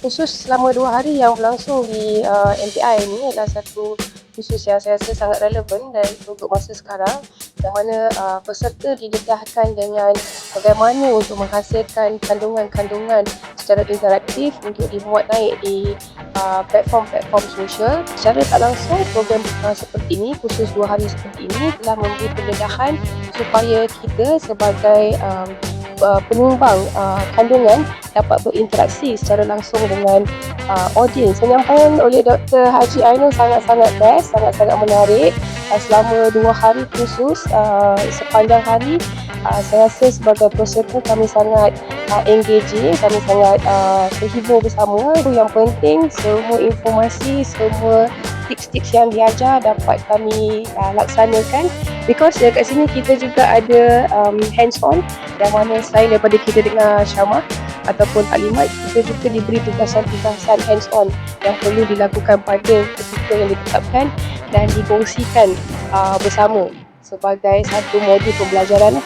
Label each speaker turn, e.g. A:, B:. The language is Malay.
A: khusus selama dua hari yang berlangsung di uh, MPI ini adalah satu khusus yang saya rasa sangat relevan dan untuk masa sekarang yang mana uh, peserta didedahkan dengan bagaimana untuk menghasilkan kandungan-kandungan secara interaktif untuk dimuat naik di uh, platform-platform sosial. Secara tak langsung, program uh, seperti ini, khusus dua hari seperti ini telah memberi pendedahan supaya kita sebagai um, uh, penyumbang uh, kandungan dapat berinteraksi secara langsung dengan uh, audiens. Penyampaian oleh Dr. Haji Ainul sangat-sangat best, sangat-sangat menarik. Uh, selama dua hari khusus, uh, sepanjang hari, uh, saya rasa sebagai peserta kami sangat uh, engaging, kami sangat uh, terhibur bersama. Yang penting, semua informasi, semua tips-tips yang diajar dapat kami uh, laksanakan. Because dekat sini kita juga ada um, hands on yang mana selain daripada kita dengar syamah ataupun taklimat kita juga diberi tugasan-tugasan hands on yang perlu dilakukan pada ketika yang ditetapkan dan dikongsikan uh, bersama sebagai satu modul pembelajaran